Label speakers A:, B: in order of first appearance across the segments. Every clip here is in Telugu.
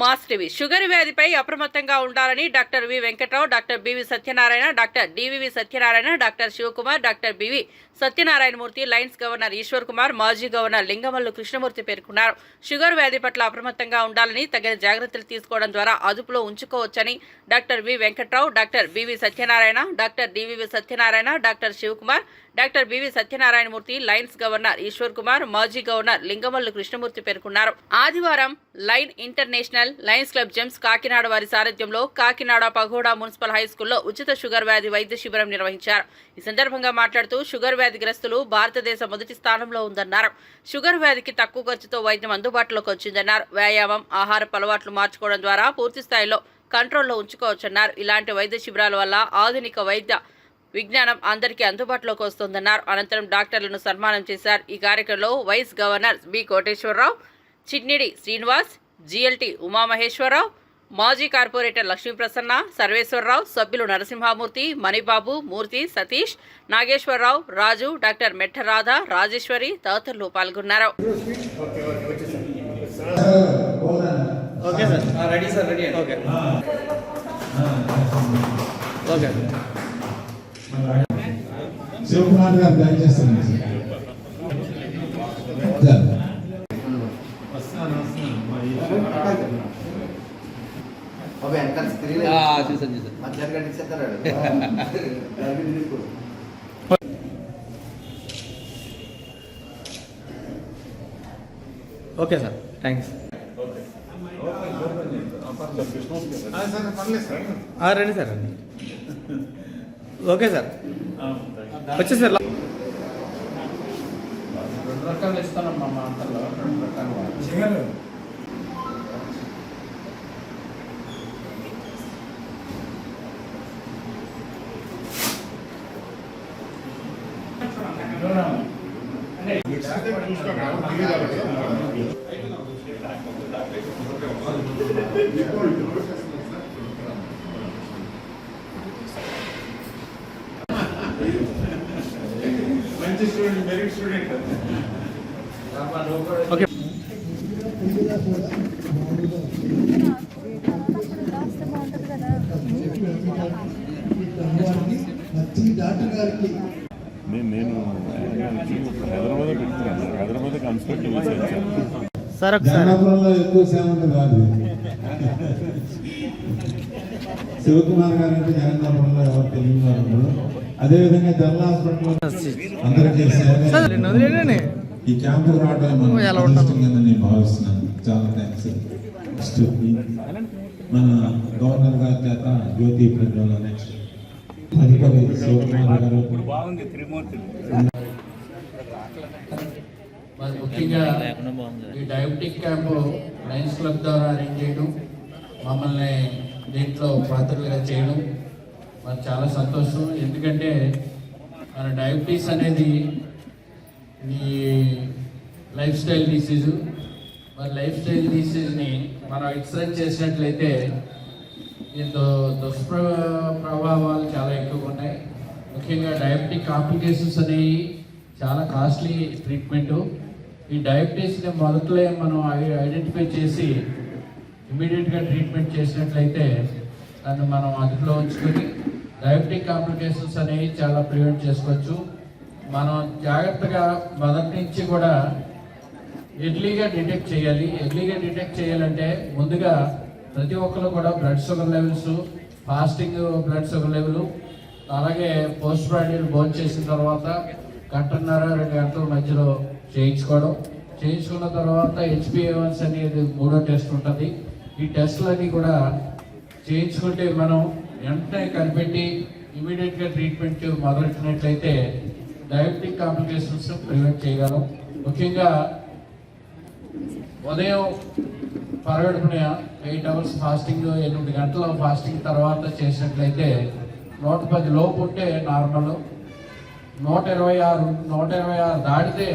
A: మాస్ టీవీ షుగర్ వ్యాధిపై అప్రమత్తంగా ఉండాలని doctor V Venkatrao doctor B V Satyanarayana doctor D V V Satyanarayana doctor Sivakumar doctor B V Satyanarayanamurthy Lions governor Eshwar Kumar మాజీ గవర్నర్ లింగమల్లు కృష్ణమూర్తి పేర్కొన్నారు. షుగర్ వ్యాధి పట్ల అప్రమత్తంగా ఉండాలని తగిన జాగ్రత్తలు తీసుకోవడం ద్వారా అదుపులో ఉంచుకోవచ్చని doctor V Venkatrao doctor B V Satyanarayana doctor D V V Satyanarayana doctor Sivakumar doctor B V Satyanarayanamurthy Lions governor Eshwar Kumar మాజీ గవర్నర్ లింగమల్లు కృష్ణమూర్తి పేర్కొన్నారు. ఆదివారం line international Lions club Gems Kakinada వారి సారథ్యంలో కాకినాడ పగోడా మున్సిపల్ హై స్కూల్లో ఉచిత షుగర్ వ్యాధి వైద్య శిబిరం నిర్వహించారు. ఈ సందర్భంగా మాట్లాడుతూ షుగర్ వ్యాధిగ్రస్తులు భారతదేశ మొదటి స్థానంలో ఉందన్నారు. షుగర్ వ్యాధికి తక్కువ ఖర్చుతో వైద్యం అందుబాటులోకి వచ్చిందన్నారు. వ్యాయామం ఆహారపు అలవాట్లు మార్చుకోవడం ద్వారా పూర్తి స్థాయిలో కంట్రోల్లో ఉంచుకోవచ్చన్నారు. ఇలాంటి వైద్య శిబిరాల వల్ల ఆధునిక వైద్య విజ్ఞానం అందరికీ అందుబాటులోకి వస్తుందన్నారు. అనంతరం డాక్టర్లను సన్మానం చేశారు. ఈ కార్యక్రమంలో vice governor B Koteswararao Chitnidi Srinivas G L T Umamaheswararao మాజీ కార్పొరేటర్ లక్ష్మీప్రసన్న సర్వేశ్వరరావు సభ్యులు నరసింహమూర్తి మణిబాబు మూర్తి సతీష్ నాగేశ్వరరావు రాజు డాక్టర్ మెట్టరాధ రాజేశ్వరి తదితరులు పాల్గొన్నారు.
B: Okay sir ready sir ready okay okay
C: Sivakumar గారు దయచేస్తున్నాను సార్
D: అవి వెనకాల స్క్రీన్
B: చూసాను చూసాను ఓకే సార్ థ్యాంక్స్ రండి సార్ రండి. Okay sir. వచ్చే సార్
E: రెండు రకాలు ఇస్తానమ్మా మా అంతలో రెండు రకాలు. మంచి స్టూడెంట్ నువ్వు స్టూడెంట్
B: ఓకే.
C: డాక్టర్ గారికి
F: హైదరాబాద్ హైదరాబాద్ కన్స్ట్రక్ట్
B: సార్
C: ఎక్కువ శివకుమార్ గారు అంటే జగన్నాపురంలో ఎవరు తెలియని వారు ఉండరు. అదేవిధంగా జనరల్ హాస్పిటల్ అందరికీ సేవ ఈ క్యాంపు రావడం నేను భావిస్తున్నాను. చాలా థ్యాంక్స్ నెక్స్ట్ మన గవర్నర్ గారి చేత జ్యోతి ప్రజ్వల నెక్స్ట్ అధికారి
F: బాగుంది
E: ముఖ్యంగా ఈ డయాబెటిక్ క్యాంపు లయన్స్ క్లబ్ ద్వారా అరేంజ్ చేయడం మమ్మల్ని దీంట్లో పాత్రలుగా చేయడం మరి చాలా సంతోషం. ఎందుకంటే మన డయాబెటీస్ అనేది ఈ లైఫ్ స్టైల్ డిసీజు. మరి లైఫ్ స్టైల్ డిసీజ్ని మనం ఎక్సర్సైజ్ చేసినట్లయితే దీంతో దుష్ప్ర ప్రభావాలు చాలా ఎక్కువగా ఉన్నాయి. ముఖ్యంగా డయాబెటిక్ కాంప్లికేషన్స్ అనేవి చాలా కాస్ట్లీ ట్రీట్మెంట్ ఈ డయాబెటీస్ని మొదట్లో మనం ఐడెంటిఫై చేసి ఇమీడియట్గా ట్రీట్మెంట్ చేసినట్లయితే దాన్ని మనం అదుపులో ఉంచుకొని డయాబెటిక్ కాంప్లికేషన్స్ అనేవి చాలా ప్రివెంట్ చేసుకోవచ్చు. మనం జాగ్రత్తగా మొదటి నుంచి కూడా ఎర్లీగా డిటెక్ట్ చేయాలి. ఎర్లీగా డిటెక్ట్ చేయాలంటే ముందుగా ప్రతి ఒక్కరు కూడా blood sugar levels fasting blood sugar level అలాగే పోస్ట్ బ్రాండీలు బోన్ చేసిన తర్వాత గంటన్నర రెండు గంటల మధ్యలో చేయించుకోవడం. చేయించుకున్న తర్వాత హెచ్పిఏవన్స్ అనేది మూడో టెస్ట్ ఉంటుంది. ఈ టెస్ట్లన్నీ కూడా చేయించుకుంటే మనం వెంటనే కనిపెట్టి ఇమీడియట్గా ట్రీట్మెంట్ మొదలెట్టినట్లయితే డయాబెటిక్ కాంప్లికేషన్స్ ప్రివెంట్ చేయగలం. ముఖ్యంగా ఉదయం పరగడుపున ఎయిట్ అవర్స్ ఫాస్టింగ్ ఎనిమిది గంటల ఫాస్టింగ్ తర్వాత చేసినట్లయితే నూట పది లోపు ఉంటే నార్మల్ నూట ఇరవై ఆరు నూట ఇరవై ఆరు దాటితే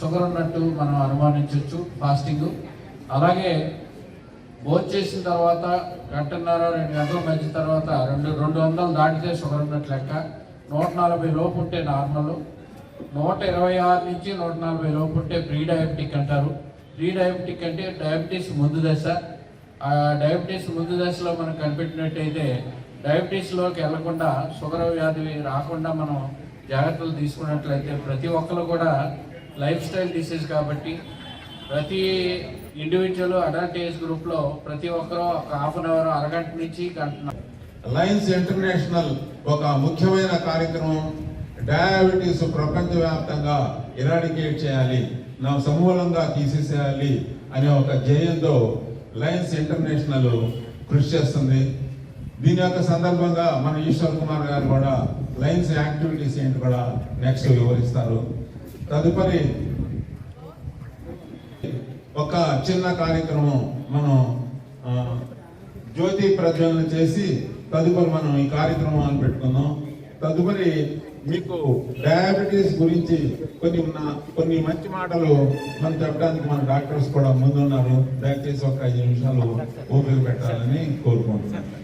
E: షుగర్ ఉన్నట్టు మనం అనుమానించవచ్చు ఫాస్టింగ్ అలాగే భోజనం చేసిన తర్వాత గంటన్నర రెండు గంటల మధ్య తర్వాత రెండు రెండు వందలు దాటితే షుగర్ ఉన్నట్టు లెక్క. నూట నలభై లోపు ఉంటే నార్మల్ నూట ఇరవై ఆరు నుంచి నూట నలభై లోపు ఉంటే ప్రీ డయాబెటిక్ అంటారు. ప్రీ డయాబెటిక్ అంటే డయాబెటీస్ ముందు దశ. ఆ డయాబెటీస్ ముందు దశలో మనం కనిపెట్టినట్టయితే డయాబెటీస్లోకి వెళ్ళకుండా షుగర్ వ్యాధి రాకుండా మనం జాగ్రత్తలు తీసుకున్నట్లయితే ప్రతి ఒక్కరు కూడా లైఫ్ స్టైల్ డిసీజ్ కాబట్టి ప్రతి ఇండివిజువల్ అడల్ట్ ఏజ్ గ్రూప్లో ప్రతి ఒక్కరూ ఒక హాఫ్ అన్ అవర్ అరగంట నుంచి గంట
C: లయన్స్ ఇంటర్నేషనల్ ఒక ముఖ్యమైన కార్యక్రమం. డయాబెటీస్ ప్రపంచవ్యాప్తంగా ఇరాడికేట్ చేయాలి. నా సమూలంగా తీసేసేయాలి అనే ఒక ధ్యేయంతో లయన్స్ ఇంటర్నేషనల్ కృషి చేస్తుంది దీని యొక్క సందర్భంగా మన ఈశ్వర్ కుమార్ గారు కూడా లయన్స్ యాక్టివిటీస్ ఏంటి కూడా నెక్స్ట్ వివరిస్తారు తదుపరి ఒక చిన్న కార్యక్రమం మనం జ్యోతి ప్రజ్వలన చేసి తదుపరి మనం ఈ కార్యక్రమాన్ని పెట్టుకుందాం తదుపరి మీకు డయాబెటీస్ గురించి కొన్ని ఉన్న- కొన్ని మంచి మాటలు మనం చెప్పడానికి మన డాక్టర్స్ కూడా ముందున్నారు. దయచేసి ఒక ఐదు నిమిషాలు ఓపిక పెట్టాలని కోరుకుంటున్నాను.